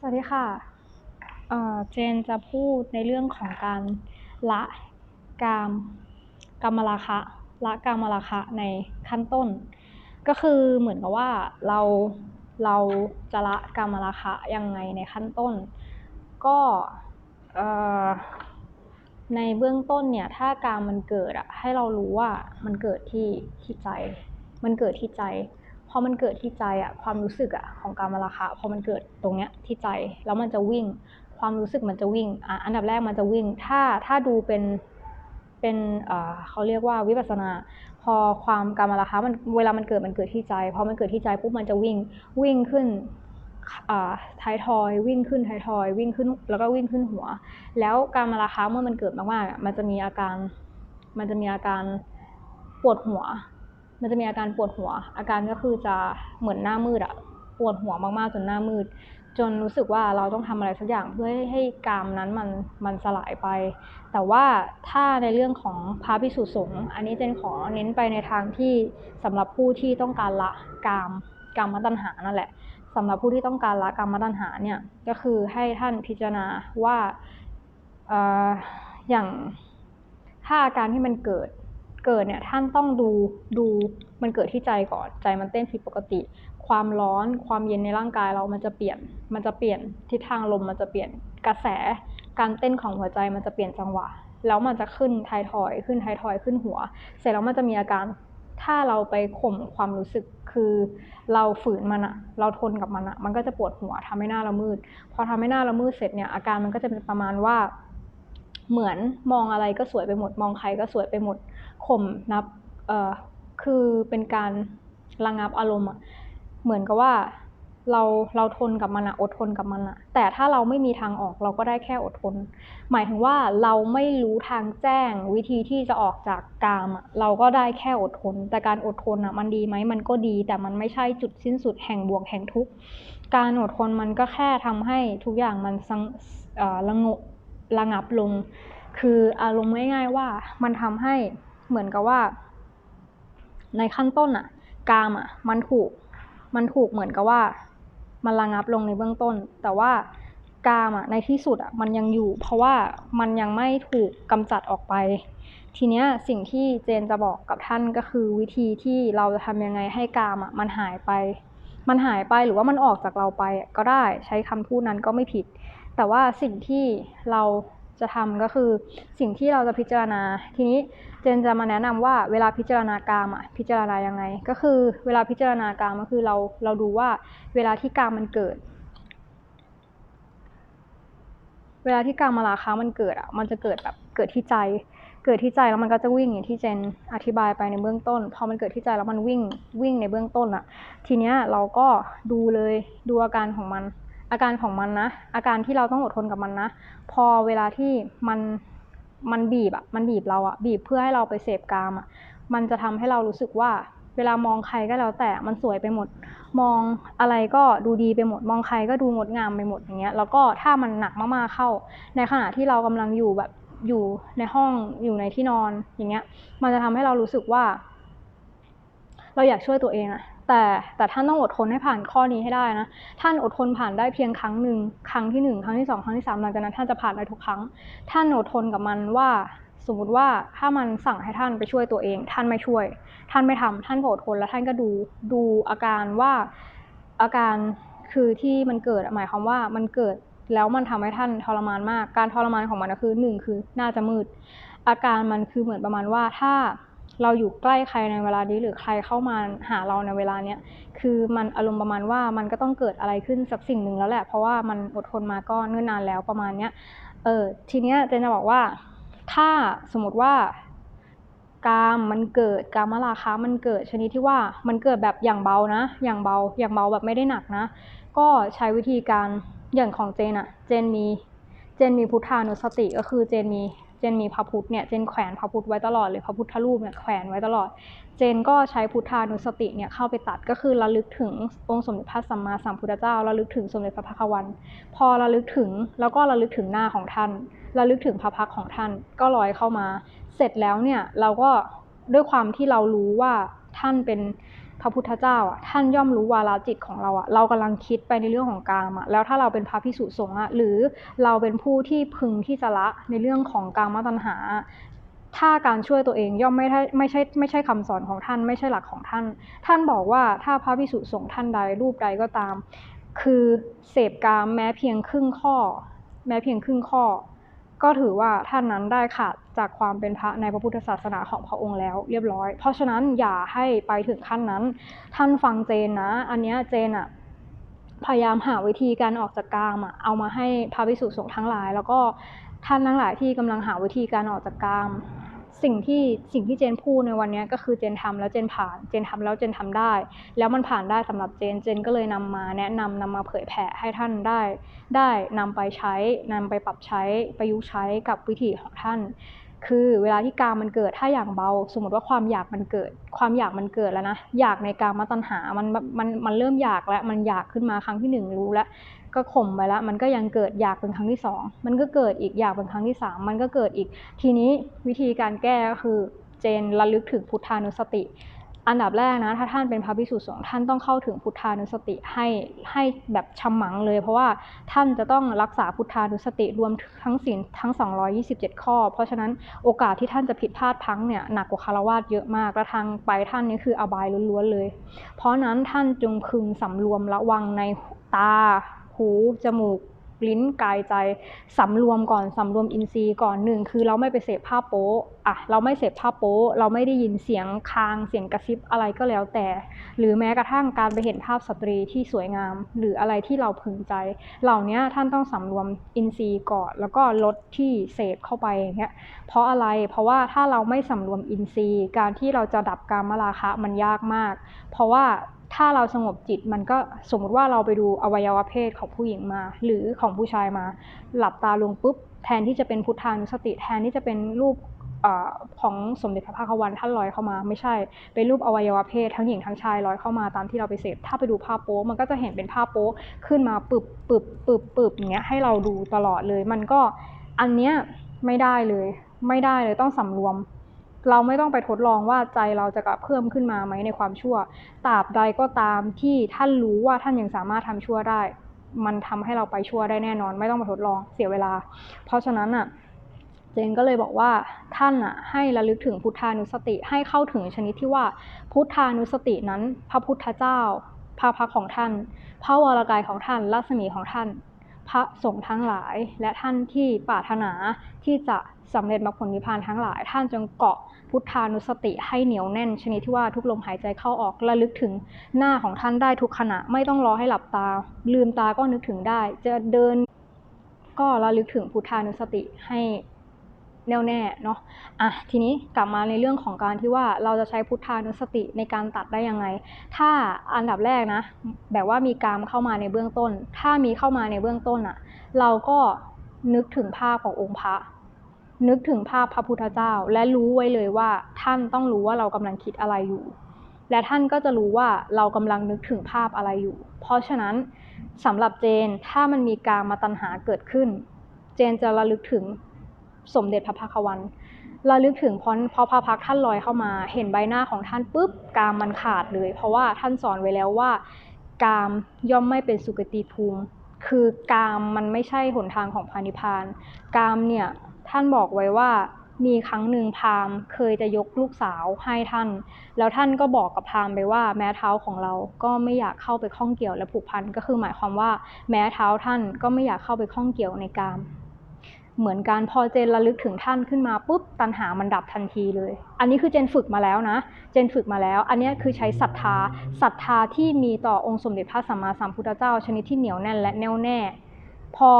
สวัสดีค่ะเเจนจะพูดในเรื่องของการละกามกามราคะ ละกามราคะในขั้นต้น ก็คือเหมือนกับว่าเราเราจะละกามราคะยังไงในขั้นต้น ก็ในเบื้องต้นเนี่ย ถ้ากามมันเกิดอะให้เรารู้ว่ามันเกิดที่ที่ใจ มันเกิดที่ใจ พอมันเกิดที่ใจอะความรู้สึกอะของการมาราคะพอมันเกิดตรงเนี้ยที่ใจแล้วมันจะวิ่ง ความรู้สึกมันจะวิ่งอะอันดับแรกมันจะวิ่ง ถ้าถ้าดูเป็นเป็นเอ่อเขาเรียกว่าวิปัสนา พอความการมาราคะมันเวลามันเกิดมันเกิดที่ใจพอมันเกิดที่ใจปุ๊บมันจะวิ่งวิ่งขึ้นอ่าท้ายทอยวิ่งขึ้นท้ายทอย วิ่งขึ้นแล้วก็วิ่งขึ้นหัว แล้วการมาราคะเมื่อมันเกิดมากๆมันจะมีอาการ มันจะมีอาการปวดหัว มันจะมีอาการปวดหัว อาการก็คือจะเหมือนหน้ามืดอะปวดหัวมากๆจนหน้ามืด จนรู้สึกว่าเราต้องทำอะไรสักอย่างเพื่อให้ใหกามนั้นมันมันสลายไป แต่ว่าถ้าในเรื่องของพระพิสุสงฆ์อันนี้เจนขอเน้นไปในทางที่สำหรับผู้ที่ต้องการละกามกามตัณหานั่นแหละสำหรับผู้ที่ต้องการละกามตัณหาเนี่ยก็คือให้ท่านพิจารณาว่าอออย่างถ้าอาการที่มันเกิด เกิดเนี่ยท่านต้องดูดูมันเกิดที่ใจก่อนใจมันเต้นผิดปกติ ความร้อนความเย็นในร่างกายเรามันจะเปลี่ยน มันจะเปลี่ยนทิศทางลมมันจะเปลี่ยนกระแส การเต้นของหัวใจมันจะเปลี่ยนจังหวะ แล้วมันจะขึ้นทายทอย ขึ้นทายทอยขึ้นหัว เสร็จแล้วมันจะมีอาการถ้าเราไปข่มความรู้สึกคือเราฝืนมันอะเราทนกับมันอะมันก็จะปวดหัวทำให้หน้าเรามืด พอทำให้หน้าเรามืดเสร็จเนี่ยอาการมันก็จะเป็นประมาณว่า เหมือนมองอะไรก็สวยไปหมด มองใครก็สวยไปหมดข่มนับเอ่อคือเป็นการระงับอารมณ์อะเหมือนกับว่าเราเราทนกับมันอะอดทนกับมันอะแต่ถ้าเราไม่มีทางออกเราก็ได้แค่อดทน หมายถึงว่าเราไม่รู้ทางแจ้งวิธีที่จะออกจากกามอะเราก็ได้แค่อดทน แต่การอดทนอะมันดีไหมมันก็ดี แต่มันไม่ใช่จุดสิ้นสุดแห่งบ่วกแห่งทุกข์การอดทนมันก็แค่ทำให้ทุกอย่างมันสังระงบ ระงับลง คืออารมณ์ง่าย ๆ ว่ามันทำให้เหมือนกับว่า ในขั้นต้นอะกามอะมันถูก มันถูกเหมือนกับว่า มันระงับลงในเบื้องต้น แต่ว่ากามอะในที่สุดอะมันยังอยู่ เพราะว่ามันยังไม่ถูกกำจัดออกไป ทีเนี้ยสิ่งที่เจนจะบอกกับท่านก็คือวิธีที่เราจะทำยังไงให้กามอะมันหายไป มันหายไปหรือว่ามันออกจากเราไปก็ได้ใช้คำพูดนั้นก็ไม่ผิด แต่ว่าสิ่งที่เราจะทำก็คือสิ่งที่เราจะพิจารณา ทีนี้เจนจะมาแนะนำว่าเวลาพิจารณากามอะพิจารณายังไง ก็คือเวลาพิจารณากามก็คือเราเราดูว่าเวลาที่กามมันเกิด เวลาที่กามมาราคะมันเกิดอะมันจะเกิดแบบเกิดที่ใจ เกิดที่ใจแล้วมันก็จะวิ่งอย่างที่เจนอธิบายไปในเบื้องต้น พอมันเกิดที่ใจแล้วมันวิ่งวิ่งในเบื้องต้นอะ ทีเนี้ยเราก็ดูเลยดูอาการของมัน อาการของมันนะ อาการที่เราต้องอดทนกับมันนะ พอเวลาที่มันมันบีบอะมันบีบเราอะบีบเพื่อให้เราไปเสพกามอะมันจะทำให้เรารู้สึกว่าเวลามองใครก็แล้วแต่มันสวยไปหมด มองอะไรก็ดูดีไปหมด มองใครก็ดูงดงามไปหมดอย่างเงี้ย แล้วก็ถ้ามันหนักมากๆเข้า ในขณะที่เรากำลังอยู่แบบอยู่ในห้องอยู่ในที่นอนอย่างเงี้ย มันจะทำให้เรารู้สึกว่า เราอยากช่วยตัวเองอะ แต่แต่ท่านต้องอดทนให้ผ่านข้อนี้ให้ได้นะ ท่านอดทนผ่านได้เพียงครั้งหนึ่งครั้งที่หนึ่งครั้งที่สองครั้งที่สามหลังจากนั้นท่านจะผ่านได้ทุกครั้ง ท่านอดทนกับมันว่าสมมติว่าถ้ามันสั่งให้ท่านไปช่วยตัวเอง ท่านไม่ช่วย ท่านไม่ทำท่านก็อดทนแล้วท่านก็ดูดูอาการว่าอาการคือที่มันเกิดหมายความว่ามันเกิดแล้วมันทำให้ท่านทรมานมาก การทรมานของมันก็คือหนึ่งคือหน้าจะมืด อาการมันคือเหมือนประมาณว่าถ้า เราอยู่ใกล้ใครในเวลานี้หรือใครเข้ามาหาเราในเวลาเนี้ยคือมันอารมณ์ประมาณว่ามันก็ต้องเกิดอะไรขึ้นสักสิ่งหนึ่งแล้วแหละ เพราะว่ามันอดทนมาก็เนิ่นนานแล้วประมาณเนี้ยเออทีเนี้ยเจนจะบอกว่าถ้าสมมติว่ากามมันเกิดกามราคะมันเกิดชนิดที่ว่ามันเกิดแบบอย่างเบานะ อย่างเบาอย่างเบาแบบไม่ได้หนักนะ ก็ใช้วิธีการอย่างของเจนอะเจนมีเจนมีพุทธานุสติก็คือเจนมี เจนมีพระพุทธเนี่ยเจนแขวนพระพุทธไว้ตลอดเลยพระพุทธรูปเนี่ยแขวนไว้ตลอด เจนก็ใช้พุทธานุสติเนี่ยเข้าไปตัดก็คือระลึกถึงองค์สมเด็จพระสัมมาสัมพุทธเจ้าระลึกถึงสมเด็จพระพักวัน พอระลึกถึงแล้วก็ระลึกถึงหน้าของท่านระลึกถึงพระพักของท่านก็ลอยเข้ามา เสร็จแล้วเนี่ยเราก็ด้วยความที่เรารู้ว่าท่านเป็น พระพุทธเจ้าอะท่านย่อมรู้วาลจิตของเราอะเรากำลังคิดไปในเรื่องของกามอะแล้วถ้าเราเป็นพระพิสุสงฆ์อะหรือเราเป็นผู้ที่พึงที่จะละในเรื่องของกามตัณหา ถ้าการช่วยตัวเองย่อมไม่ใช่ไม่ใช่ไม่ใช่คำสอนของท่านไม่ใช่หลักของท่าน ท่านบอกว่าถ้าพระพิสุสงฆ์ท่านใดรูปใดก็ตาม คือเสพกามแม้เพียงครึ่งข้อ แม้เพียงครึ่งข้อ ก็ถือว่าท่านนั้นได้ขาดจากความเป็นพระในพระพุทธศาสนาของพระองค์แล้วเรียบร้อย เพราะฉะนั้นอย่าให้ไปถึงขั้นนั้น ท่านฟังเจนนะ อันเนี้ยเจนอะพยายามหาวิธีการออกจากกามอะเอามาให้พระภิกษุสงฆ์ทั้งหลาย แล้วก็ท่านทั้งหลายที่กำลังหาวิธีการออกจากกาม สิ่งที่สิ่งที่เจนพูดในวันนี้ก็คือเจนทำแล้วเจนผ่าน เจนทำแล้วเจนทำได้ แล้วมันผ่านได้สำหรับเจน เจนก็เลยนำมาแนะนำนำมาเผยแผ่ให้ท่านได้ ได้นำไปใช้นำไปปรับใช้ประยุกต์ใช้กับวิถีของท่าน คือเวลาที่กามมันเกิดถ้าอย่างเบา สมมติว่าความอยากมันเกิด ความอยากมันเกิดแล้วนะอยากในกามตัณหามันมันมันเริ่มอยากแล้วมันอยากขึ้นมาครั้งที่หนึ่งรู้แล้ว ก็ข่มไปแล้วมันก็ยังเกิดอยากเป็นครั้งที่สองมันก็เกิดอีกอยากเป็นครั้งที่สามมันก็เกิดอีก ทีนี้วิธีการแก้ก็คือเจนระลึกถึงพุทธานุสติ อันดับแรกนะ ถ้าท่านเป็นพระภิกษุสงฆ์ท่านต้องเข้าถึงพุทธานุสติให้ให้แบบชำมังเลย เพราะว่าท่านจะต้องรักษาพุทธานุสติรวมทั้งศีลทั้ง 227 ข้อ เพราะฉะนั้นโอกาสที่ท่านจะผิดพลาดพังเนี่ยหนักกว่าคารวาสเยอะมากและทางไปท่านนี้คืออบายล้วนๆเลย เพราะนั้นท่านจงพึงสำรวมระวังในตา หูจมูกลิ้นกายใจสำรวมก่อนสำรวมอินทรีย์ก่อนหนึ่งคือเราไม่ไปเสพภาพโป๊อะเราไม่เสพภาพโป๊เราไม่ได้ยินเสียงคางเสียงกระซิบอะไรก็แล้วแต่ หรือแม้กระทั่งการไปเห็นภาพสตรีที่สวยงาม หรืออะไรที่เราพึงใจ เหล่านี้ท่านต้องสำรวมอินทรีย์ก่อน แล้วก็ลดที่เสพเข้าไปอย่างเงี้ยเพราะอะไรเพราะว่าถ้าเราไม่สำรวมอินทรีย์ การที่เราจะดับการมราคะมันยากมาก เพราะว่า ถ้าเราสงบจิตมันก็สมมติว่าเราไปดูอวัยวะเพศของผู้หญิงมา หรือของผู้ชายมา หลับตาลงปุ๊บแทนที่จะเป็นพุทธานุสติแทนที่จะเป็นรูปอของสมเด็จพระพักวันท่านลอยเข้ามา ไม่ใช่ เป็นรูปอวัยวะเพศทั้งหญิงทั้งชายลอยเข้ามาตามที่เราไปเสพถ้าไปดูภาพโป๊มันก็จะเห็นเป็นภาพโป๊ขึ้นมาปึบปึบปึบปึบอย่างเงี้ยให้เราดูตลอดเลย มันก็อันเนี้ยไม่ได้เลย ไม่ได้เลยต้องสำรวม เราไม่ต้องไปทดลองว่าใจเราจะกลับเพิ่มขึ้นมาไหมในความชั่วตราบใดก็ตามที่ท่านรู้ว่าท่านยังสามารถทำชั่วได้ มันทำให้เราไปชั่วได้แน่นอน ไม่ต้องมาทดลองเสียเวลา เพราะฉะนั้นอะเจนก็เลยบอกว่าท่านอะให้ระลึกถึงพุทธานุสติให้เข้าถึงชนิดที่ว่าพุทธานุสตินั้น พระพุทธเจ้า พระพักของท่าน พระวรากายของท่านรัศมีของท่าน พระสงฆ์ทั้งหลายและท่านที่ปรารถนาที่จะ สำเร็จมรรคผลนิพพานทั้งหลาย ท่านจงเกาะพุทธานุสติให้เหนียวแน่น ชนิดที่ว่าทุกลมหายใจเข้าออกระลึกถึงหน้าของท่านได้ทุกขณะไม่ต้องรอให้หลับตา ลืมตาก็นึกถึงได้ จะเดินก็ระลึกถึงพุทธานุสติให้แน่วแน่เนาะอะทีนี้กลับมาในเรื่องของการที่ว่าเราจะใช้พุทธานุสติในการตัดได้ยังไง ถ้าอันดับแรกนะ แบบว่ามีกามเข้ามาในเบื้องต้น ถ้ามีเข้ามาในเบื้องต้นอะเราก็นึกถึงภาพขององค์พระ นึกถึงภาพพระพุทธเจ้า และรู้ไว้เลยว่าท่านต้องรู้ว่าเรากำลังคิดอะไรอยู่ และท่านก็จะรู้ว่าเรากำลังนึกถึงภาพอะไรอยู่ เพราะฉะนั้นสำหรับเจนถ้ามันมีการมาตัญหาเกิดขึ้น เจนจะระลึกถึงสมเด็จพระพักวันระลึกถึงพอพอพระพักท่านลอยเข้ามา เห็นใบหน้าของท่านปุ๊บกามมันขาดเลย เพราะว่าท่านสอนไว้แล้วว่า กามย่อมไม่เป็นสุกติภูมิ คือกามมันไม่ใช่หนทางของพานิพาน กามเนี่ย ท่านบอกไว้ว่ามีครั้งหนึ่งพราหมณ์เคยจะยกลูกสาวให้ท่าน แล้วท่านก็บอกกับพราหมณ์ไปว่า แม้เท้าของเราก็ไม่อยากเข้าไปข้องเกี่ยวและผูกพันก็คือหมายความว่า แม้เท้าท่านก็ไม่อยากเข้าไปข้องเกี่ยวในกาม เหมือนการพอเจนระลึกถึงท่านขึ้นมาปุ๊บตัณหามันดับทันทีเลย อันนี้คือเจนฝึกมาแล้วนะ เจนฝึกมาแล้ว อันนี้คือใช้ศรัทธาศรัทธาที่มีต่อองค์สมเด็จพระสัมมาสัมพุทธเจ้าชนิดที่เหนียวแน่นและแน่วแน่ พอ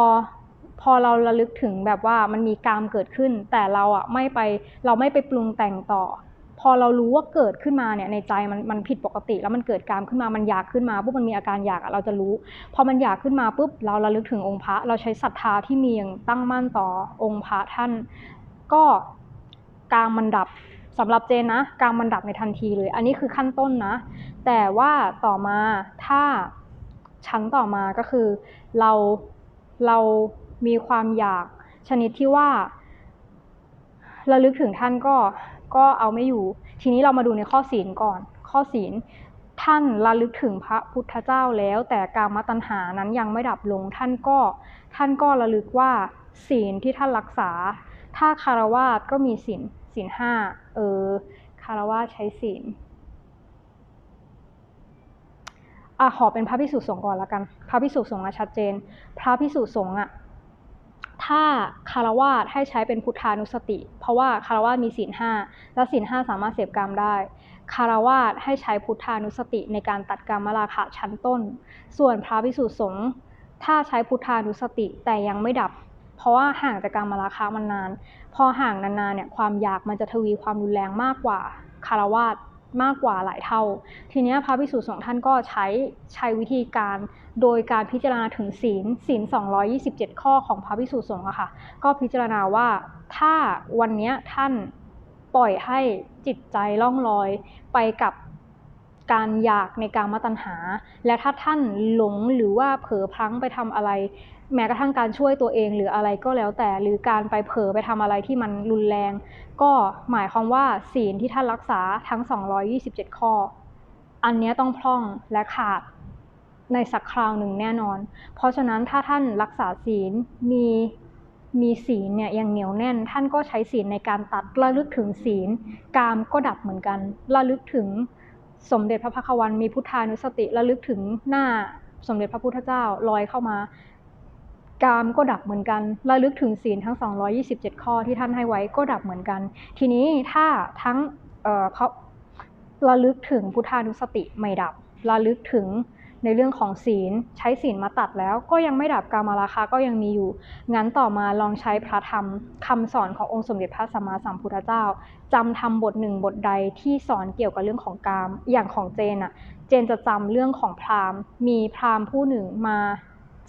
พอเราระลึกถึงแบบว่ามันมีกามเกิดขึ้น แต่เราอะไม่ไปเราไม่ไปปรุงแต่งต่อ พอเรารู้ว่าเกิดขึ้นมาเนี่ยในใจมันมันผิดปกติ แล้วมันเกิดกามขึ้นมามันอยากขึ้นมาปุ๊บมันมีอาการอยากเราจะรู้ พอมันอยากขึ้นมาปุ๊บเราระลึกถึงองค์พระ เราใช้ศรัทธาที่มีอย่างตั้งมั่นต่อองค์พระท่าน ก็กามมันดับสำหรับเจนนะกามมันดับในทันทีเลย อันนี้คือขั้นต้นนะ แต่ว่าต่อมาถ้าชั้นต่อมาก็คือเราเรา มีความอยากชนิดที่ว่าระลึกถึงท่านก็ก็เอาไม่อยู่ ทีนี้เรามาดูในข้อศีลก่อน ข้อศีลท่านระลึกถึงพระพุทธเจ้าแล้ว แต่กามตัณหานั้นยังไม่ดับลง ท่านก็ท่านก็ระลึกว่าศีลที่ท่านรักษา ถ้าคารวาสก็มีศีลศีลห้าเออคารวาสใช้ศีลอะขอเป็นพระพิสุสงฆ์ก่อนละกัน พระพิสุสงฆ์อะชัดเจน พระพิสุสงฆ์อะ ถ้าคารวาสให้ใช้เป็นพุทธานุสติ เพราะว่าคารวาสมีศีลห้าและศีลห้าสามารถเสพกรรมได้ คารวาสให้ใช้พุทธานุสติในการตัดกรรมราคะชั้นต้น ส่วนพระพิสุสงฆ์ถ้าใช้พุทธานุสติแต่ยังไม่ดับ เพราะว่าห่างจากกรรมราคะมันนาน พอห่างนานๆเนี่ยความอยากมันจะทวีความรุนแรงมากกว่าคารวาส มากกว่าหลายเท่า ทีนี้พระภิกษุสองท่านก็ใช้ใช้วิธีการโดยการพิจารณาถึงศีลศีล 227 ข้อของพระภิกษุสงฆ์อะค่ะ ก็พิจารณาว่าถ้าวันนี้ท่านปล่อยให้จิตใจล่องลอยไปกับการอยากในการมาตัญหา และถ้าท่านหลงหรือว่าเผลอพลั้งไปทำอะไร แม้กระทั่งการช่วยตัวเองหรืออะไรก็แล้วแต่ หรือการไปเผลอไปทำอะไรที่มันรุนแรง ก็หมายความว่าศีลที่ท่านรักษาทั้ง 227 ข้อ อันนี้ต้องพร่องและขาดในสักคราวหนึ่งแน่นอน เพราะฉะนั้นถ้าท่านรักษาศีลมีมีศีลเนี่ยยังเหนียวแน่น ท่านก็ใช้ศีลในการตัดระลึกถึงศีล กามก็ดับเหมือนกันระลึกถึงสมเด็จพระพักวันมีพุทธานุสติระลึกถึงหน้าสมเด็จพระพุทธเจ้าลอยเข้ามา กามก็ดับเหมือนกันระลึกถึงศีลทั้ง 227 ข้อที่ท่านให้ไว้ก็ดับเหมือนกัน ทีนี้ถ้าทั้งเอ่อเพราะระลึกถึงพุทธานุสติไม่ดับระลึกถึงในเรื่องของศีลใช้ศีลมาตัดแล้ว ก็ยังไม่ดับกามาราคะก็ยังมีอยู่ งั้นต่อมาลองใช้พระธรรมคำสอนขององค์สมเด็จพระสัมมาสัมพุทธเจ้าจำธรรมบทหนึ่งบทใดที่สอนเกี่ยวกับเรื่องของกามอย่างของเจนอะเจนจะจำเรื่องของพราหมณ์ มีพราหมณ์ผู้หนึ่งมา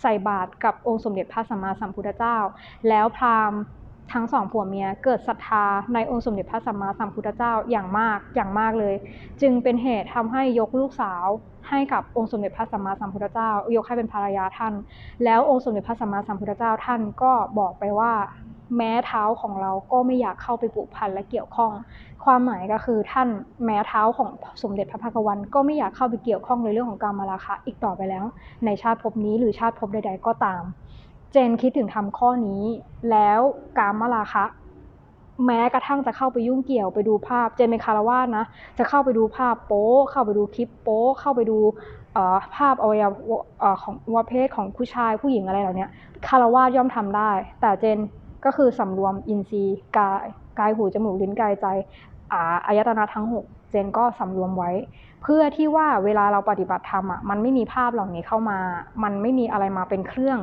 ใส่บาตรกับองค์สมเด็จพระสัมมาสัมพุทธเจ้า แล้วพราหมณ์ทั้งสองผัวเมียเกิดศรัทธาในองค์สมเด็จพระสัมมาสัมพุทธเจ้าอย่างมากอย่างมากเลย จึงเป็นเหตุทำให้ยกลูกสาวให้กับองค์สมเด็จพระสัมมาสัมพุทธเจ้า ยกให้เป็นภรรยาท่าน แล้วองค์สมเด็จพระสัมมาสัมพุทธเจ้าท่านก็บอกไปว่า แม้เท้าของเราก็ไม่อยากเข้าไปผูกพันและเกี่ยวข้อง ความหมายก็คือท่านแม้เท้าของสมเด็จพระพักวันก็ไม่อยากเข้าไปเกี่ยวข้องในเรื่องของกรรมราคะอีกต่อไปแล้ว ในชาติภพนี้หรือชาติภพใด ๆ ก็ตาม เจนคิดถึงทำข้อนี้ แล้วกามราคะแม้กระทั่งจะเข้าไปยุ่งเกี่ยวไปดูภาพเจนเป็นคารวาสนะ จะเข้าไปดูภาพโป๊เข้าไปดูคลิปโป๊เข้าไปดูภาพอวัยวะของวัเพศของผู้ชายผู้หญิงอะไรเหล่านี้คารวาสย่อมทำได้ แต่เจน ก็คือสำรวมอินทรีย์กายกายหูจมูกลิ้นกายใจอาอายตนะทั้งหกเจนก็สำรวมไว้ เพื่อที่ว่าเวลาเราปฏิบัติธรรมอะมันไม่มีภาพเหล่านี้เข้ามา มันไม่มีอะไรมาเป็นเครื่อง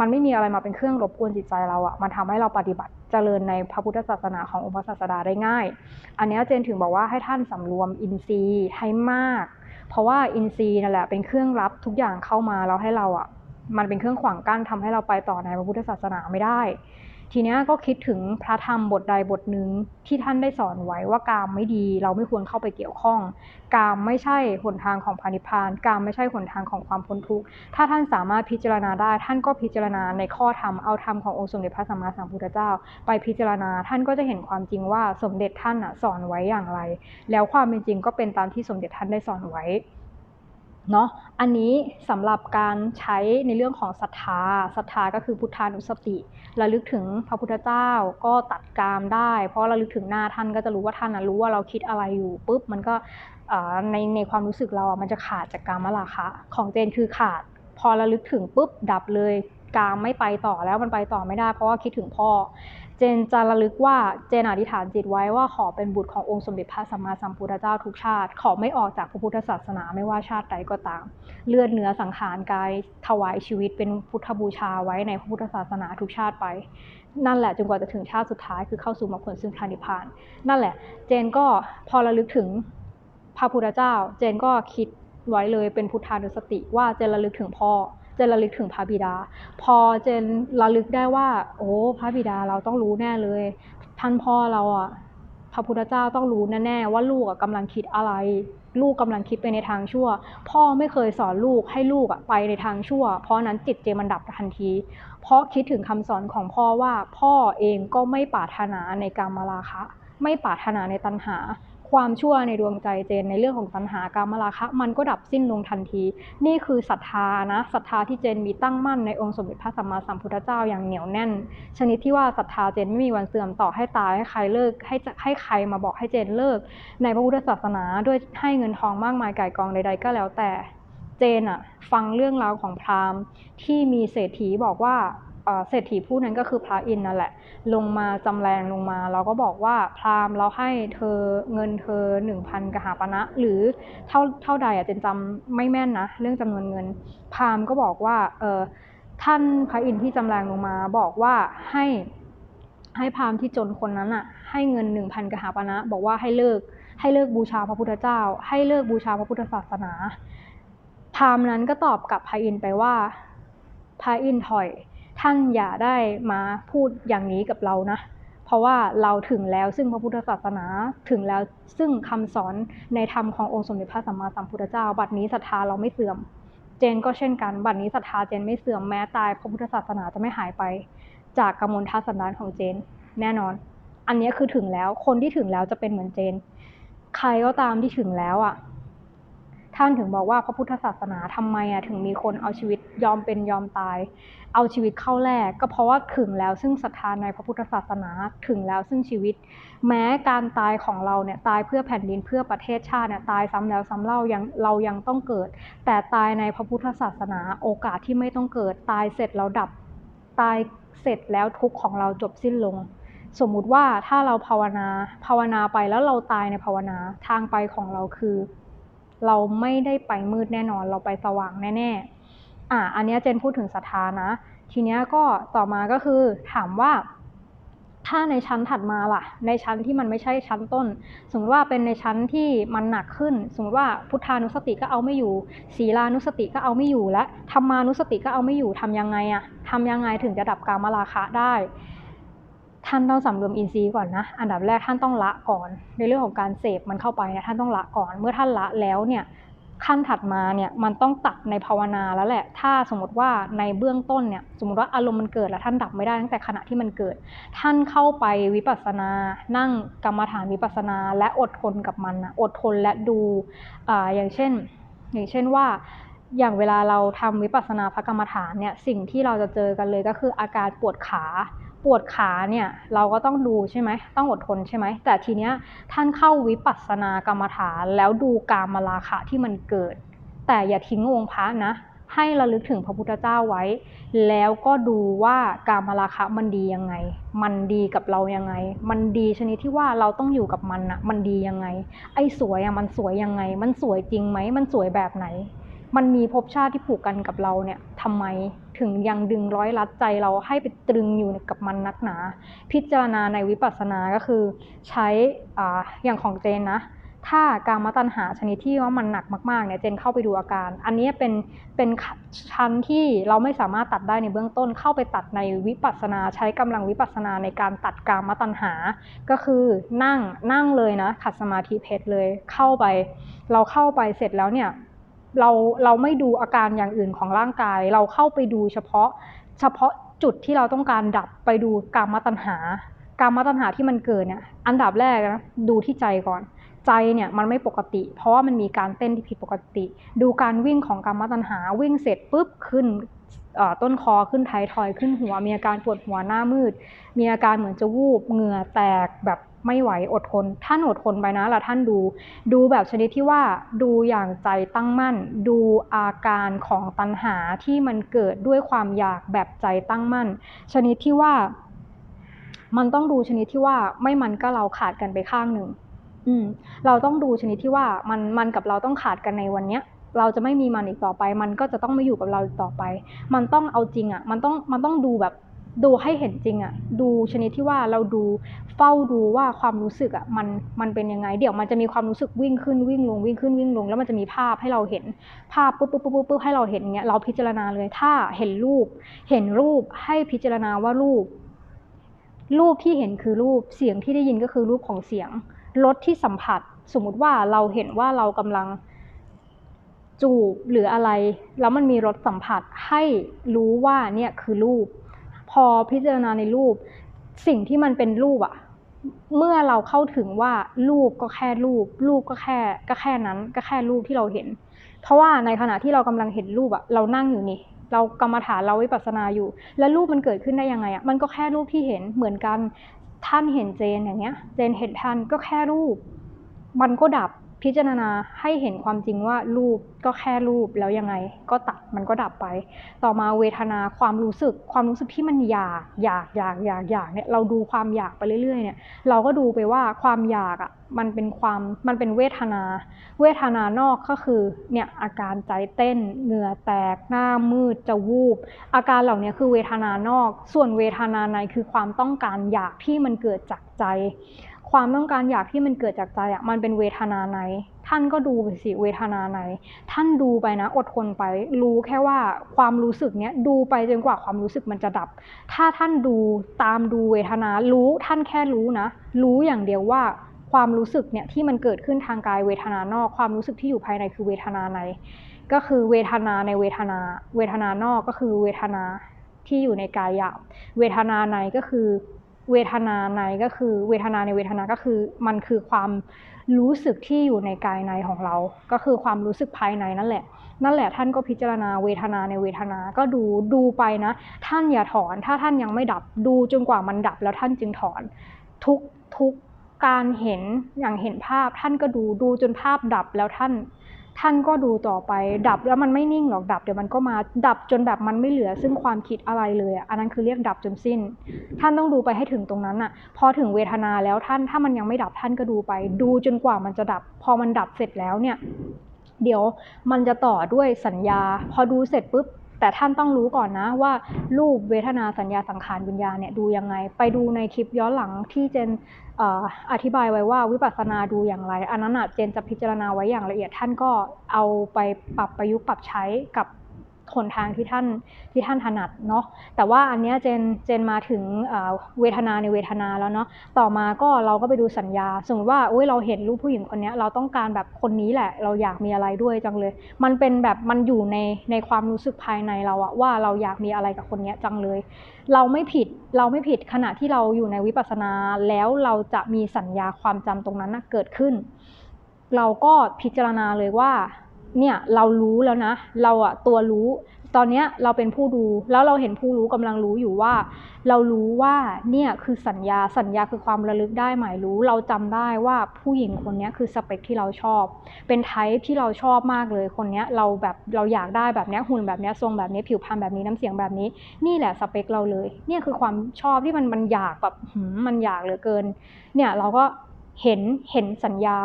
มันไม่มีอะไรมาเป็นเครื่องรบกวนจิตใจเราอะมันทำให้เราปฏิบัติเจริญในพระพุทธศาสนาขององค์พระศาสดาได้ง่าย อันนี้เจนถึงบอกว่าให้ท่านสำรวมอินทรีย์ให้มาก เพราะว่าอินทรีย์นั่นแหละเป็นเครื่องรับทุกอย่างเข้ามาแล้วให้เราอะมันเป็นเครื่องขวางกั้นทำให้เราไปต่อในพระพุทธศาสนาไม่ได้ ทีนี้ก็คิดถึงพระธรรมบทใดบทหนึ่งที่ท่านได้สอนไว้ว่ากามไม่ดี เราไม่ควรเข้าไปเกี่ยวข้อง กามไม่ใช่หนทางของพานิพาน กามไม่ใช่หนทางของความพ้นทุกข์ถ้าท่านสามารถพิจารณาได้ ท่านก็พิจารณาในข้อธรรมเอาธรรมขององค์สมเด็จพระสัมมาสัมพุทธเจ้า ไปพิจารณาท่านก็จะเห็นความจริงว่าสมเด็จท่านสอนไว้อย่างไร แล้วความเป็นจริงก็เป็นตามที่สมเด็จท่านได้สอนไว้ เนาะอันนี้สำหรับการใช้ในเรื่องของศรัทธาศรัทธาก็คือพุทธานุสติระลึกถึงพระพุทธเจ้าก็ตัดกามได้ เพราะระลึกถึงหน้าท่านก็จะรู้ว่าท่านรู้ว่าเราคิดอะไรอยู่ปุ๊บมันก็ในในความรู้สึกเราอะมันจะขาดจากกามราคะ ของเจนคือขาด พอระลึกถึงปุ๊บดับเลย กามไม่ไปต่อแล้วมันไปต่อไม่ได้ เพราะว่าคิดถึงพ่อ เจนจะระลึกว่าเจนอธิษฐานจิตไว้ว่าขอเป็นบุตรขององค์สมเด็จพระสัมมาสัมพุทธเจ้าทุกชาติ ขอไม่ออกจากพระพุทธศาสนาไม่ว่าชาติใดก็ตาม เลือดเนื้อสังขารกายถวายชีวิตเป็นพุทธบูชาไว้ในพระพุทธศาสนาทุกชาติไป นั่นแหละจนกว่าจะถึงชาติสุดท้ายคือเข้าสู่มรรคผลซึ่งพระนิพพาน นั่นแหละ เจนก็พอระลึกถึงพระพุทธเจ้า เจนก็คิดไว้เลยเป็นพุทธานุสติว่าเจนระลึกถึงพ่อ จนระลึกถึงพระบิดา พอเจนระลึกได้ว่า โอ้พระบิดาเราต้องรู้แน่เลย ท่านพ่อเราอะพระพุทธเจ้าต้องรู้แน่ๆว่าลูกกำลังคิดอะไร ลูกกำลังคิดไปในทางชั่ว พ่อไม่เคยสอนลูกให้ลูกไปในทางชั่ว เพราะนั้นจิตเจมันดับทันที เพราะคิดถึงคำสอนของพ่อว่าพ่อเองก็ไม่ปรารถนาในการมาราคะ ไม่ปรารถนาในตัณหา ความชั่วในดวงใจเจนในเรื่องของตัณหากามราคะ มันก็ดับสิ้นลงทันที นี่คือศรัทธานะศรัทธาที่เจนมีตั้งมั่นในองค์สมเด็จพระสัมมาสัมพุทธเจ้าอย่างเหนียวแน่น ชนิดที่ว่าศรัทธาเจนไม่มีวันเสื่อมต่อให้ตายให้ใครเลิกให้ให้ใครมาบอกให้เจนเลิก ในพระพุทธศาสนาด้วยให้เงินทองมากมายก่ายกองใด ๆ ก็แล้วแต่ เจนอะฟังเรื่องราวของพราหมณ์ที่มีเศรษฐีบอกว่า เศรษฐีผู้นั้นก็คือพระอินนั่นแหละ ลงมาจำแรงลงมา เราก็บอกว่าพราหมณ์เราให้เธอเงินเธอหนึ่งพันกหาปณะหรือเท่าเท่าใดอะเจนจำไม่แม่นนะ เรื่องจำนวนเงิน พราหมณ์ก็บอกว่าเออท่านพระอินที่จำแรงลงมาบอกว่าให้ให้พราหมณ์ที่จนคนนั้นอะให้เงินหนึ่งพันกหาปณะบอกว่าให้เลิกให้เลิกบูชาพระพุทธเจ้า ให้เลิกบูชาพระพุทธศาสนา พราหมณ์นั้นก็ตอบกับพระอินไปว่าพระอินถอย ท่านอย่าได้มาพูดอย่างนี้กับเรานะ เพราะว่าเราถึงแล้วซึ่งพระพุทธศาสนาถึงแล้วซึ่งคำสอนในธรรมขององค์สมเด็จพระสัมมาสัมพุทธเจ้า บัดนี้ศรัทธาเราไม่เสื่อม เจนก็เช่นกันบัดนี้ศรัทธาเจนไม่เสื่อมแม้ตายพระพุทธศาสนาจะไม่หายไป จากกมลทัศสันานของเจน แน่นอน อันนี้คือถึงแล้วคนที่ถึงแล้วจะเป็นเหมือนเจน ใครก็ตามที่ถึงแล้วอะ ท่านถึงบอกว่าพระพุทธศาสนาทำไมอะถึงมีคนเอาชีวิตยอมเป็นยอมตาย เอาชีวิตเข้าแลกก็เพราะว่าถึงแล้วซึ่งศรัทธาในพระพุทธศาสนาถึงแล้วซึ่งชีวิต แม้การตายของเราเนี่ยตายเพื่อแผ่นดินเพื่อประเทศชาติเนี่ยตายซ้ำแล้วซ้ำเล่ายังเรายังต้องเกิด แต่ตายในพระพุทธศาสนาโอกาสที่ไม่ต้องเกิด ตายเสร็จแล้วดับตายเสร็จแล้วทุกข์ของเราจบสิ้นลงสมมุติว่าถ้าเราภาวนาภาวนาไปแล้วเราตายในภาวนาทางไปของเราคือ เราไม่ได้ไปมืดแน่นอน เราไปสว่างแน่ๆอะอันนี้เจนพูดถึงศรัทธานะ ทีเนี้ยก็ต่อมาก็คือถามว่า ถ้าในชั้นถัดมาล่ะ ในชั้นที่มันไม่ใช่ชั้นต้น สมมติว่าเป็นในชั้นที่มันหนักขึ้น สมมติว่าพุทธานุสติก็เอาไม่อยู่ ศีลานุสติก็เอาไม่อยู่และธรรมานุสติก็เอาไม่อยู่ทำยังไงอะทำยังไงถึงจะดับกามราคะได้ ท่านต้องสำรวมอินทรีย์ก่อนนะ อันดับแรกท่านต้องละก่อน ในเรื่องของการเสพมันเข้าไปเนี่ยท่านต้องละก่อน เมื่อท่านละแล้วเนี่ยขั้นถัดมาเนี่ยมันต้องตัดในภาวนาแล้วแหละ ถ้าสมมติว่าในเบื้องต้นเนี่ยสมมติว่าอารมณ์มันเกิดแล้วท่านดับไม่ได้ตั้งแต่ขณะที่มันเกิด ท่านเข้าไปวิปัสสนา นั่งกรรมฐานวิปัสสนา และอดทนกับมันนะอดทนและดูอ่าอย่างเช่น อย่างเช่นว่าอย่างเวลาเราทำวิปัสสนาพระกรรมฐานเนี่ยสิ่งที่เราจะเจอกันเลยก็คืออาการปวดขา ปวดขาเนี่ยเราก็ต้องดูใช่ไหมต้องอดทนใช่ไหมแต่ทีเนี้ยท่านเข้าวิปัสสนากรรมฐานแล้วดูกามราคะที่มันเกิด แต่อย่าทิ้งองค์พระนะ ให้ระลึกถึงพระพุทธเจ้าไว้ แล้วก็ดูว่ากามราคะมันดียังไง มันดีกับเรายังไง มันดีชนิดที่ว่าเราต้องอยู่กับมันอะมันดียังไง ไอ้สวยอะมันสวยยังไง มันสวยจริงไหมมันสวยแบบไหน มันมีภพชาติที่ผูกกันกับเราเนี่ยทำไมถึงยังดึงร้อยรัดใจเราให้ไปตรึงอยู่กับมันนักหนา พิจารณาในวิปัสสนาก็คือ ใช้อ่าอย่างของเจนนะ ถ้าการมตัณหาชนิดที่ว่ามันหนักมากๆเนี่ยเจนเข้าไปดูอาการ อันนี้เป็นเป็นชั้นที่เราไม่สามารถตัดได้ในเบื้องต้นเข้าไปตัดในวิปัสสนาใช้กำลังวิปัสสนาในการตัดการมตัณหา ก็คือนั่งนั่งเลยนะขัดสมาธิเพชรเลยเข้าไป เราเข้าไปเสร็จแล้วเนี่ย เราเราไม่ดูอาการอย่างอื่นของร่างกาย เราเข้าไปดูเฉพาะ เฉพาะจุดที่เราต้องการดับไปดูกามตัณหา การมตัณหาที่มันเกิดเนี่ยอันดับแรกนะดูที่ใจก่อน ใจเนี่ยมันไม่ปกติ เพราะว่ามันมีการเต้นที่ผิดปกติ ดูการวิ่งของกามตัณหาวิ่งเสร็จปุ๊บขึ้นต้นคอขึ้นท้ายทอยขึ้นหัว มีอาการปวดหัวหน้ามืด มีอาการเหมือนจะวูบเหงื่อแตกแบบ ไม่ไหวอดทน ท่านอดทนไปนะแล้วท่านดู ดูแบบชนิดที่ว่าดูอย่างใจตั้งมั่น ดูอาการของตัณหาที่มันเกิดด้วยความอยากแบบใจตั้งมั่น ชนิดที่ว่า มันต้องดูชนิดที่ว่าไม่มันก็เราขาดกันไปข้างหนึ่งอืม เราต้องดูชนิดที่ว่ามันมันกับเราต้องขาดกันในวันเนี้ยเราจะไม่มีมันอีกต่อไป มันก็จะต้องไม่อยู่กับเราอีกต่อไป มันต้องเอาจริงอะ่ะ มันต้อง มันต้องดูแบบ ดูให้เห็นจริงอะ่ะดูชนิดที่ว่าเราดูเฝ้าดูว่าความรู้สึกอะ่ะมันมันเป็นยังไง เดี๋ยวมันจะมีความรู้สึกวิ่งขึ้นวิ่งลงวิ่งขึ้นวิ่งลง แล้วมันจะมีภาพให้เราเห็นภาพปุ๊บปุ๊บปุ๊บปุ๊บบให้เราเห็นอย่างเงี้ยเราพิจารณาเลย ถ้าเห็นรูป เห็นรูปให้พิจารณาว่ารูป รูปที่เห็นคือรูปเสียงที่ได้ยินก็คือรูปของเสียงรสที่สัมผัส สมมุติว่าเราเห็นว่าเรากำลังจูบหรืออะไร แล้วมันมีรสสัมผัสให้รู้ว่าเนี่ยคือรูป พอพิจารณาในรูป สิ่งที่มันเป็นรูปอะเมื่อเราเข้าถึงว่ารูปก็แค่รูป รูปก็แค่ ก็แค่นั้น ก็แค่รูปที่เราเห็น เพราะว่าในขณะที่เรากำลังเห็นรูปอะเรานั่งอยู่นี่ เรากรรมฐานเราวิปัสสนาอยู่ แล้วรูปมันเกิดขึ้นได้ยังไงอะมันก็แค่รูปที่เห็นเหมือนกันท่านเห็นเจนอย่างเงี้ย เจนเห็นท่านก็แค่รูป มันก็ดับ พิจารณาให้เห็นความจริงว่ารูปก็แค่รูปแล้วยังไง ก็ตัดมันก็ดับไป ต่อมาเวทนาความรู้สึก ความรู้สึกที่มันอยากอยากอยากอยากอยากเนี่ยเราดูความอยากไปเรื่อยๆเนี่ยเราก็ดูไปว่าความอยากอะมันเป็นความมันเป็นเวทนา เวทนานอกก็คือเนี่ยอาการใจเต้นเหงื่อแตกหน้ามืดจะวูบ อาการเหล่านี้คือเวทนานอก ส่วนเวทนาในคือความต้องการอยากที่มันเกิดจากใจ ความต้องการอยากที่มันเกิดจากใจอะมันเป็นเวทนาไหน ท่านก็ดูไปสิเวทนาไหน ท่านดูไปนะ อดทนไป รู้แค่ว่าความรู้สึกเนี้ยดูไปจนกว่าความรู้สึกมันจะดับ ถ้าท่านดูตามดูเวทนา รู้ท่านแค่รู้นะ รู้อย่างเดียวว่าความรู้สึกเนี่ยที่มันเกิดขึ้นทางกายเวทนานอก ความรู้สึกที่อยู่ภายในคือเวทนาใน ก็คือเวทนาในเวทนา เวทนานอกก็คือเวทนาที่อยู่ในกายหยาบเวทนาในก็คือ เวทนาในก็คือเวทนาในเวทนาก็คือ มันคือความรู้สึกที่อยู่ในกายในของเรา ก็คือความรู้สึกภายในนั่นแหละ นั่นแหละท่านก็พิจารณาเวทนาในเวทนาก็ดูดูไปนะ ท่านอย่าถอน ถ้าท่านยังไม่ดับดูจนกว่ามันดับแล้วท่านจึงถอน ทุกทุกการเห็นอย่างเห็นภาพท่านก็ดูดูจนภาพดับแล้วท่าน ท่านก็ดูต่อไป ดับแล้วมันไม่นิ่งหรอกดับเดี๋ยวมันก็มาดับจนแบบมันไม่เหลือ ซึ่งความคิดอะไรเลยอะอันนั้นคือเรียกดับจนสิ้น ท่านต้องดูไปให้ถึงตรงนั้นอะ พอถึงเวทนาแล้วท่านถ้ามันยังไม่ดับท่านก็ดูไป ดูจนกว่ามันจะดับ พอมันดับเสร็จแล้วเนี่ย เดี๋ยวมันจะต่อด้วยสัญญา พอดูเสร็จปุ๊บ แต่ท่านต้องรู้ก่อนนะว่ารูปเวทนาสัญญาสังขารวิญญาเนี่ยดูยังไง ไปดูในคลิปย้อนหลังที่เจนอธิบายไว้ว่าวิปัสสนาดูอย่างไรอันนั้นเจนจะพิจารณาไว้อย่างละเอียดท่านก็เอาไปปรับประยุกต์ปรับใช้กับ หนทางที่ท่านที่ท่านถนัดเนาะแต่ว่าอันเนี้ยเจนเจนมาถึงเวทนาในเวทนาแล้วเนาะต่อมาก็เราก็ไปดูสัญญา สมมติว่าโอ้ยเราเห็นรูปผู้หญิงคนนี้เราต้องการแบบคนนี้แหละ เราอยากมีอะไรด้วยจังเลย มันเป็นแบบมันอยู่ในในความรู้สึกภายในเราอะว่าเราอยากมีอะไรกับคนนี้จังเลย เราไม่ผิดเราไม่ผิดขณะที่เราอยู่ในวิปัสสนาแล้วเราจะมีสัญญาความจำตรงนั้นนะเกิดขึ้น เราก็พิจารณาเลยว่า เนี่ยเรารู้แล้วนะ เราอะตัวรู้ ตอนนี้เราเป็นผู้ดูแล้วเราเห็นผู้รู้กำลังรู้อยู่ว่า เรารู้ว่าเนี่ยคือสัญญาสัญญาคือความระลึกได้หมายรู้ เราจำได้ว่าผู้หญิงคนนี้คือสเปคที่เราชอบ เป็นไทป์ที่เราชอบมากเลยคนนี้เราแบบเราอยากได้แบบนี้หุ่นแบบนี้ทรงแบบนี้ผิวพรรณแบบนี้น้ำเสียงแบบนี้ นี่แหละสเปคเราเลย เนี่ยคือความชอบที่มันมันอยากแบบมันอยากเหลือเกิน เนี่ยเราก็เห็นเห็นสัญญา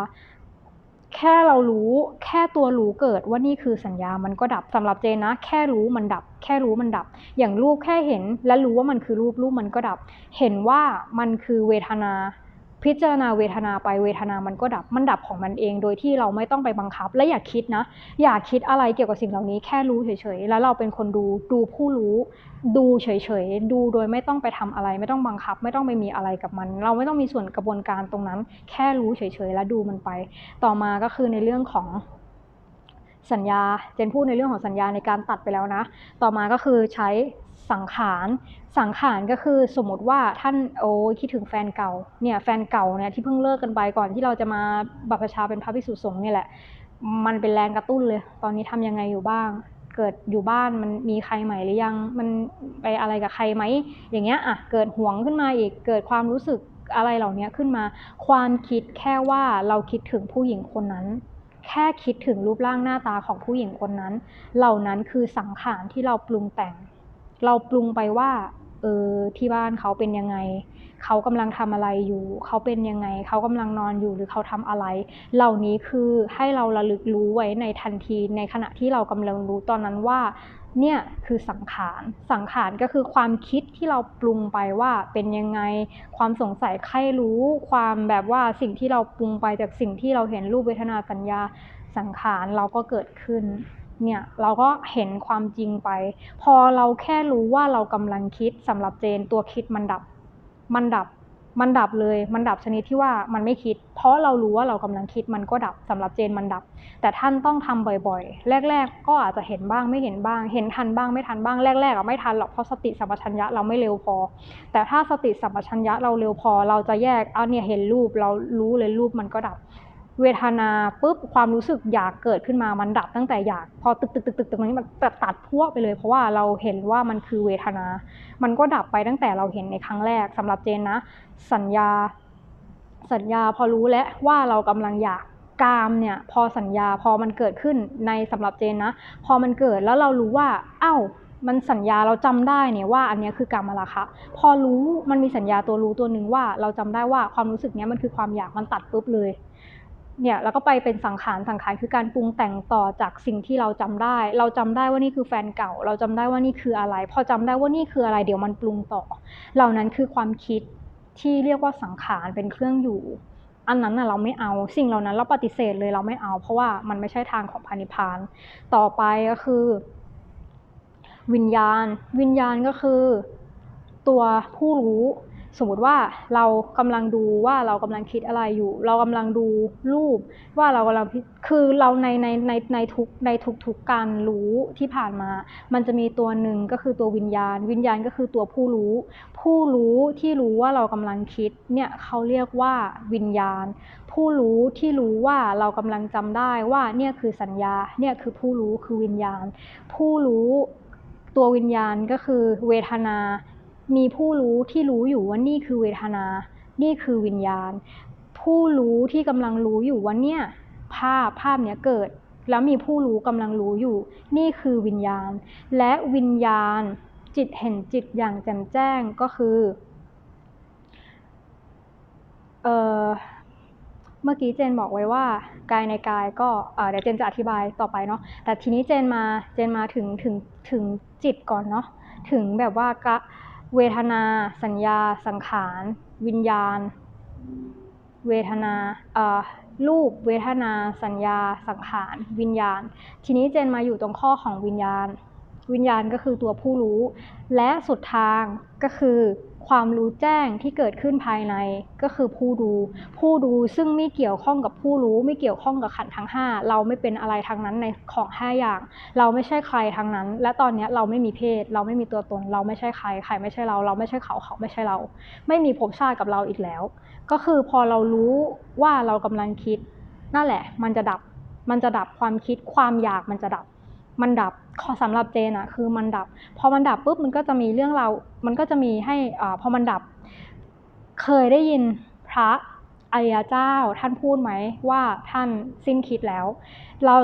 แค่เรารู้แค่ตัวรู้เกิดว่านี่คือสัญญามันก็ดับสำหรับเจนนะ แค่รู้มันดับ แค่รู้มันดับ อย่างรูปแค่เห็นและรู้ว่ามันคือรูปรูปมันก็ดับ เห็นว่ามันคือเวทนา พิจารณาเวทนาไปเวทนามันก็ดับมันดับของมันเอง โดยที่เราไม่ต้องไปบังคับ และอย่าคิดนะ อย่าคิดอะไรเกี่ยวกับสิ่งเหล่านี้แค่รู้เฉยๆ แล้วเราเป็นคนดูดูผู้รู้ ดูเฉยๆ ดูโดยไม่ต้องไปทำอะไร ไม่ต้องบังคับ ไม่ต้องไปมีอะไรกับมัน เราไม่ต้องมีส่วนกระบวนการตรงนั้น แค่รู้เฉยๆ แล้วดูมันไป ต่อมาก็คือในเรื่องของสัญญา เจนพูดในเรื่องของสัญญาในการตัดไปแล้วนะ ต่อมาก็คือใช้ สังขารสังขารก็คือสมมติว่าท่านโอ้คิดถึงแฟนเก่าเนี่ยแฟนเก่าเนี่ยที่เพิ่งเลิกกันไปก่อนที่เราจะมาบัพชาเป็นพระภิกษุสงฆ์นี่ยแหละ มันเป็นแรงกระตุ้นเลย ตอนนี้ทำยังไงอยู่บ้าง เกิดอยู่บ้านมันมีใครใหม่หรือยังมันไปอะไรกับใครไหมอย่างเงี้ยอะเกิดห่วงขึ้นมาอีกเกิดความรู้สึกอะไรเหล่านี้ขึ้นมา ความคิดแค่ว่าเราคิดถึงผู้หญิงคนนั้น แค่คิดถึงรูปร่างหน้าตาของผู้หญิงคนนั้น เหล่านั้นคือสังขารที่เราปรุงแต่ง เราปรุงไปว่าเออที่บ้านเขาเป็นยังไง เขากำลังทำอะไรอยู่ เขาเป็นยังไง เขากำลังนอนอยู่หรือเขาทำอะไร เหล่านี้คือให้เราระลึกรู้ไว้ในทันทีในขณะที่เรากำลังรู้ตอนนั้นว่าเนี่ยคือสังขาร สังขารก็คือความคิดที่เราปรุงไปว่าเป็นยังไง ความสงสัยใครรู้ ความแบบว่าสิ่งที่เราปรุงไปจากสิ่งที่เราเห็นรูปเวทนาสัญญาสังขารเราก็เกิดขึ้น เนี่ยเราก็เห็นความจริงไป พอเราแค่รู้ว่าเรากำลังคิดสำหรับเจนตัวคิดมันดับ มันดับ มันดับเลย มันดับชนิดที่ว่ามันไม่คิด เพราะเรารู้ว่าเรากำลังคิดมันก็ดับสำหรับเจนมันดับ แต่ท่านต้องทำบ่อยๆ แรก ๆ ก็อาจจะเห็นบ้างไม่เห็นบ้าง เห็นทันบ้างไม่ทันบ้างแรกๆอะไม่ทันหรอกเพราะสติสัมปชัญญะเราไม่เร็วพอ แต่ถ้าสติสัมปชัญญะเราเร็วพอ เราจะแยกเอาเนี่ยเห็นรูปเรารู้เลยรูปมันก็ดับ เวทนาปุ๊บความรู้สึกอยากเกิดขึ้นมามันดับตั้งแต่อยากพอตึกตึกตึกตึกตึกนี้มันตัดตัดพวกไปเลย เพราะว่าเราเห็นว่ามันคือเวทนา มันก็ดับไปตั้งแต่เราเห็นในครั้งแรกสำหรับเจนนะ สัญญา สัญญาพอรู้แล้วว่าเรากำลังอยากกามเนี่ยพอสัญญาพอมันเกิดขึ้นในสำหรับเจนนะ พอมันเกิดแล้วเรารู้ว่าอ้าวมันสัญญาเราจำได้เนี่ยว่าอันนี้คือกรรมราคะ พอรู้มันมีสัญญาตัวรู้ตัวหนึ่งว่าเราจำได้ว่าความรู้สึกเนี้ยมันคือความอยากมันตัดปุ๊บเลย เนี่ยแล้วก็ไปเป็นสังขารสังขารคือการปรุงแต่งต่อจากสิ่งที่เราจำได้ เราจำได้ว่านี่คือแฟนเก่า เราจำได้ว่านี่คืออะไร พอจำได้ว่านี่คืออะไร เดี๋ยวมันปรุงต่อ เหล่านั้นคือความคิดที่เรียกว่าสังขารเป็นเครื่องอยู่ อันนั้นน่ะเราไม่เอาสิ่งเหล่านั้นเราปฏิเสธเลยเราไม่เอา เพราะว่ามันไม่ใช่ทางของพานิพาน ต่อไปก็คือ วิญญาณ วิญญาณก็คือ ตัวผู้รู้ สมมติว่าเรากำลังดูว่าเรากำลังคิดอะไรอยู่ เรากำลังดูรูป ว่าเรากำลังคือเราในในในในทุกในทุกทุกการรู้ที่ผ่านมา มันจะมีตัวหนึ่งก็คือตัววิญญาณ วิญญาณก็คือตัวผู้รู้ ผู้รู้ที่รู้ว่าเรากำลังคิดเนี่ยเขาเรียกว่าวิญญาณ ผู้รู้ที่รู้ว่าเรากำลังจำได้ว่าเนี่ยคือสัญญาเนี่ยคือผู้รู้คือวิญญาณ ผู้รู้ตัววิญญาณก็คือเวทนา มีผู้รู้ที่รู้อยู่ว่านี่คือเวทนา นี่คือวิญญาณ ผู้รู้ที่กำลังรู้อยู่ว่าเนี่ยภาพภาพเนี้ยเกิด แล้วมีผู้รู้กำลังรู้อยู่ นี่คือวิญญาณ และวิญญาณจิตเห็นจิตอย่างแจ่มแจ้งก็คือเออเมื่อกี้เจนบอกไว้ว่ากายในกายก็เดี๋ยวเจนจะอธิบายต่อไปเนาะแต่ทีนี้เจนมาเจนมาถึงถึงถึงจิตก่อนเนาะถึงแบบว่ากะ เวทนา สัญญา สังขาร วิญญาณ เวทนารูป เวทนา สัญญา สังขาร วิญญาณ ทีนี้เจนมาอยู่ตรงข้อของวิญญาณ วิญญาณก็คือตัวผู้รู้ และสุดทางก็คือ ความรู้แจ้งที่เกิดขึ้นภายในก็คือผู้ดู ผู้ดูซึ่งไม่เกี่ยวข้องกับผู้รู้ไม่เกี่ยวข้องกับขันทั้งห้าเราไม่เป็นอะไรทั้งนั้นในของห้าอย่าง เราไม่ใช่ใครทั้งนั้น และตอนนี้เราไม่มีเพศ เราไม่มีตัวตน เราไม่ใช่ใคร ใครไม่ใช่เรา เราไม่ใช่เขาเขาไม่ใช่เรา ไม่มีภพชาติกับเราอีกแล้ว ก็คือพอเรารู้ว่าเรากำลังคิด นั่นแหละ มันจะดับมันจะดับความคิดความอยากมันจะดับ มันดับสำหรับเจนอะคือมันดับ พอมันดับปุ๊บมันก็จะมีเรื่องเรามันก็จะมีให้อ่าพอมันดับ เคยได้ยินพระอริยเจ้าท่านพูดไหมว่าท่านสิ้นคิดแล้ว เรา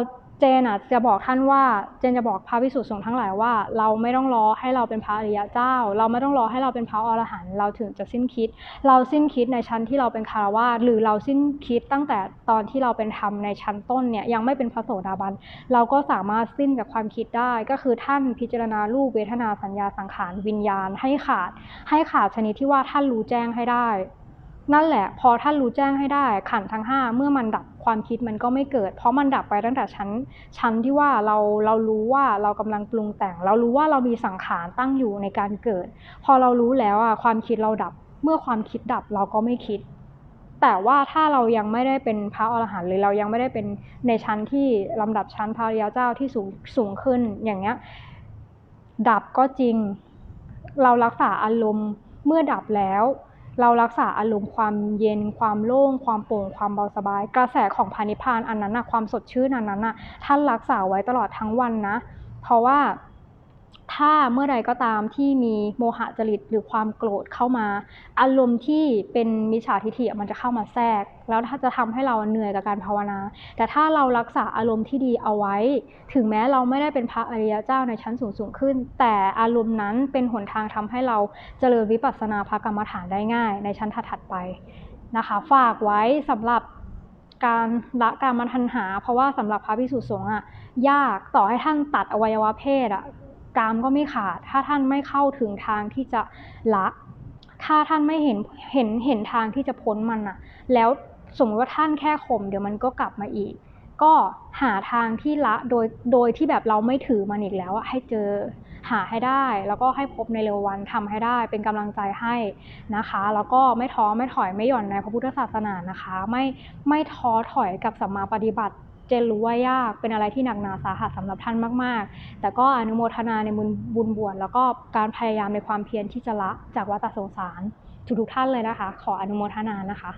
เจนอะจะบอกท่านว่าเจนจะบอกพระพิสุทธิ์สงฆ์ทั้งหลายว่า เราไม่ต้องรอให้เราเป็นพระอริยเจ้า เราไม่ต้องรอให้เราเป็นพระอรหันต์เราถึงจะสิ้นคิด เราสิ้นคิดในชั้นที่เราเป็นคารวะหรือเราสิ้นคิดตั้งแต่ตอนที่เราเป็นธรรมในชั้นต้นเนี่ยยังไม่เป็นพระโสดาบัน เราก็สามารถสิ้นจากความคิดได้ ก็คือท่านพิจารณารูปเวทนาสัญญาสังขารวิญญาณให้ขาด ให้ขาดชนิดที่ว่าท่านรู้แจ้งให้ได้ นั่นแหละ พอท่านรู้แจ้งให้ได้ ขันทั้งห้าเมื่อมันดับความคิดมันก็ไม่เกิด เพราะมันดับไปตั้งแต่ชั้นชั้นที่ว่าเราเรารู้ว่าเรากำลังปรุงแต่ง เรารู้ว่าเรามีสังขารตั้งอยู่ในการเกิด พอเรารู้แล้วอะความคิดเราดับ เมื่อความคิดดับเราก็ไม่คิด แต่ว่าถ้าเรายังไม่ได้เป็นพระอรหันต์หรือเรายังไม่ได้เป็นในชั้นที่ลำดับชั้นพระริยเจ้าที่สูงสูงขึ้นอย่างเงี้ยดับก็จริง เรารักษาอารมณ์เมื่อดับแล้ว เรารักษาอารมณ์ความเย็นความโล่ง ความโปร่งความเบาสบาย กระแสของพานิพานอันนั้นนะความสดชื่นอันนั้นนะท่านรักษาไว้ตลอดทั้งวันนะ เพราะว่า ถ้าเมื่อใดก็ตามที่มีโมหะจริตหรือความโกรธเข้ามา อารมณ์ที่เป็นมิจฉาทิฏฐิมันจะเข้ามาแทรก แล้วถ้าจะทำให้เราเหนื่อยกับการภาวนา แต่ถ้าเรารักษาอารมณ์ที่ดีเอาไว้ ถึงแม้เราไม่ได้เป็นพระอริยเจ้าในชั้นสูงสูงขึ้น แต่อารมณ์นั้นเป็นหนทางทำให้เราเจริญวิปัสสนาภกรรมฐานได้ง่าย ในชั้นถัดไปนะคะฝากไว้สำหรับการละการมาทันหา เพราะว่าสำหรับพระพิสุสงฆ์อะยากต่อให้ท่านตัดอวัยวะเพศอะ กามก็ไม่ขาด ถ้าท่านไม่เข้าถึงทางที่จะละ ถ้าท่านไม่เห็นเห็นเห็นทางที่จะพ้นมันอะแล้วสมมติว่าท่านแค่ข่มเดี๋ยวมันก็กลับมาอีก ก็หาทางที่ละโดยโดยที่แบบเราไม่ถือมันอีกแล้วอะให้เจอหาให้ได้ แล้วก็ให้พบในเร็ววันทำให้ได้ เป็นกำลังใจให้นะคะ แล้วก็ไม่ท้อไม่ถอยไม่หย่อนในพระพุทธศาสนานะคะ ไม่ไม่ท้อถอยกับสัมมาปฏิบัติ เจนรู้ว่ายากเป็นอะไรที่หนักหนาสาหัสสำหรับท่านมาก ๆ แต่ก็อนุโมทนาในบุญบุญบวชแล้วก็การพยายามในความเพียรที่จะละจากวัฏสงสารทุกๆท่านเลยนะคะ ขออนุโมทนานะคะ